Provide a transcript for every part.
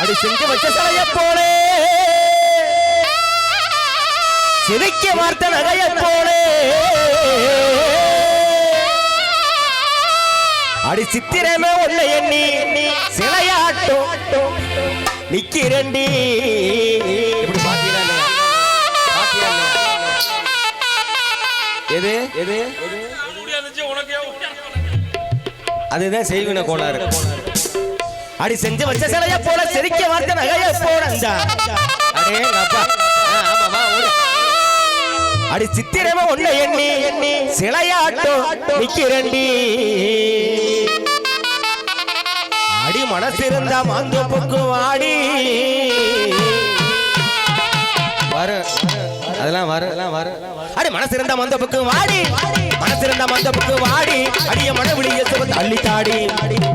அடி செஞ்சு வச்ச சிலைய போலே. சிதைக்க வார்த்த நகைய போலே. அடி சித்திரமே உன்னை எண்ணி சிலையாட்டும். நிக்கிறண்டி இப்படி? எது? எது? அதுதான் செய்வின கோளாறு. அடி செஞ்சு வச்ச சிலைய போல செரிக்க வார்த்தை நகைய போறந்தா அடி சித்திரம ஒண்ண எண்ணி எண்ணி சிலையாட்டம் நிக்கிறண்டி அடி மனசிருந்தா மாந்தோப்புக்கு வாடி. வர. அதெல்லாம் வர அதெல்லாம் வர. அடி மனசிருந்த மந்த புக்கு வாடி. மனசிருந்த மந்த புக்கு வாடி. அடிய மனவிழிய சுகத்தை அள்ளி தாடி.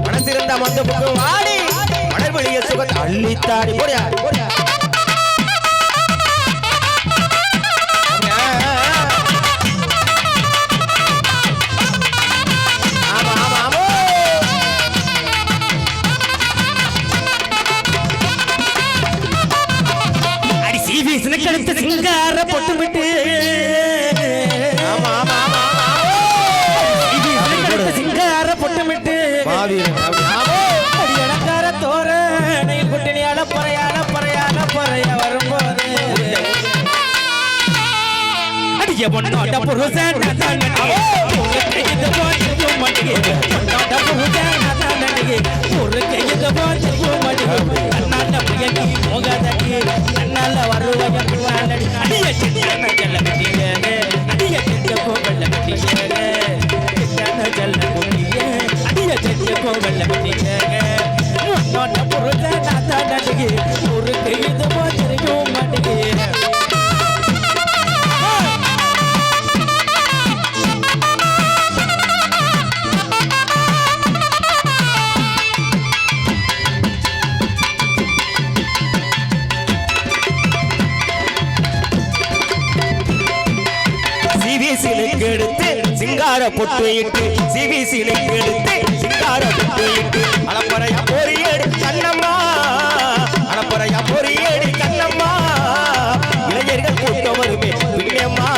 மனசிருந்த மந்த புக்கு வாடி. மனவிழிய சுகத்தை அள்ளி தாடி. போறியா போறியா? பொட்டு விட்டு சிங்கார பொட்டு விட்டு அடியடக்கார தோற நெயில் குட்டினியால பறையால பறையால பறைய வரும்போது. அடிய பொண்ணோட புருஷன் பொண்ணோட புருஷன். சிட்டிய மெட்டல பெட்டிய பொட்டுயிட்டு சிவி சிலை எடுத்து சிங்கார பொட்டுயிட்டு அளப்பறையா பொறியேடு கண்ணம்மா. அளப்பறையா பொறியேடு கண்ணம்மா. இளைஞர்கள் கூட்டம் வருமே பின்னம்மா.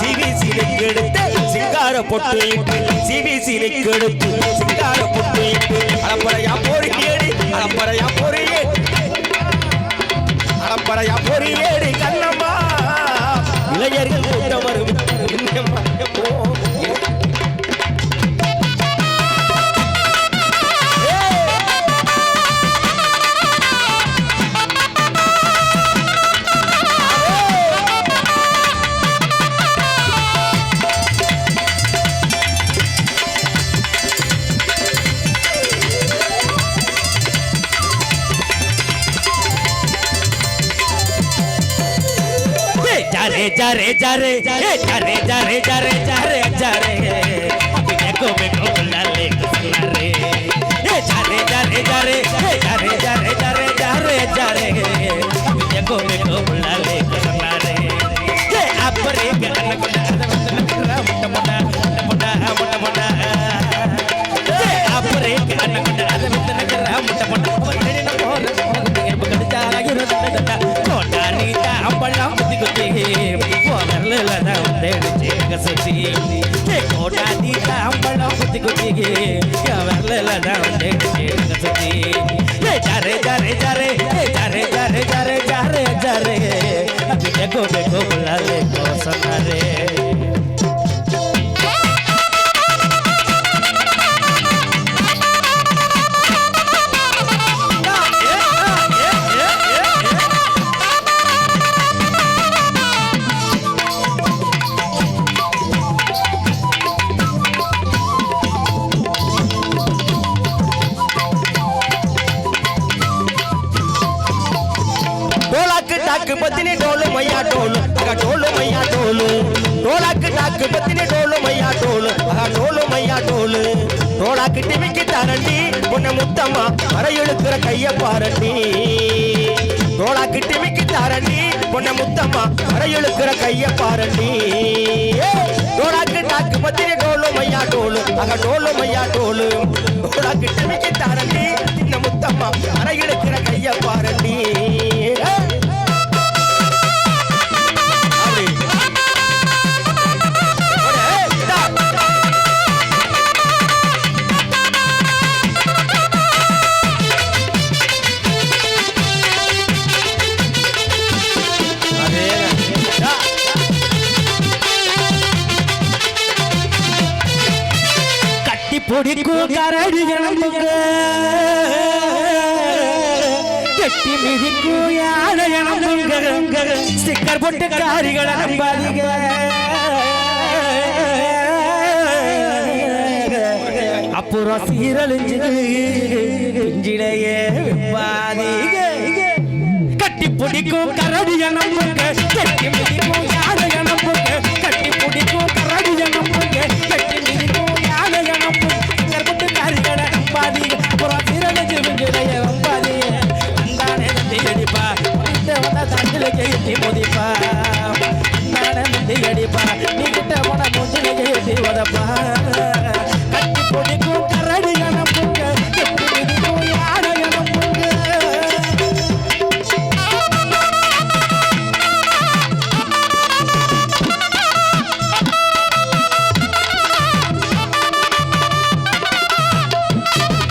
சிவி சிலை எடுத்து சிங்கார பொட்டுயிட்டு சிவி சிலை எடுத்து சிங்கார பொட்டுயிட்டு அளப்பறையா பொறியேடு அளப்பறையா பொறியேடு அளப்பறையா பொறியேடு রে যা রে যা রে যা রে যা রে যা রে যা রে যা রে যা রে। দেখো বেকো লাল ಎಸಸಿ ಕೋಟಾದಿ ತಾಂಬಳ ಕುತ್ತಿ ಕುತ್ತಿಗೆ ಯಾವಾಗಲೆಲ್ಲ டாக்கு பத்தினி டோலு மையா டோலு. அக டோலு மையா டோலு. டோலாக்கு டாக்கு பத்தினி டோலு மையா டோலு. அக டோலு மையா டோலு. டோலாக்கு டிமிக்கு தரண்டி உன்னை முத்தம்மா வரையெழுக்கிற கைய பாரண்டி. டோலாக்கு டிமிக்கு தரண்டி உன்னை முத்தம்மா வரையெழுக்கிற கைய பாரண்டி. டோலாக்கு டாக்கு பத்தினி டோலு மையா டோலு. அக டோலு மையா டோலு. டோலாக்கு டிமிக்கு தரண்டி இந்த முத்தம்மா வரையெழுக்கிற கைய பாரண்டி. பிடிக்கும் கரடி நம்புங்க கட்டி மிதிக்கும் யானை நம்புங்க ஸ்டிக்கர் போட்டு காரிகளை நம்பாதீங்க. அப்புறம் சீரழிஞ்சு பாதீங்க கட்டி பிடிக்கும் கரடிய நம்புங்க கட்டி மிதிக்கும் யானைய நம்புங்க அடிப்பா. நடந்து அடிப்பா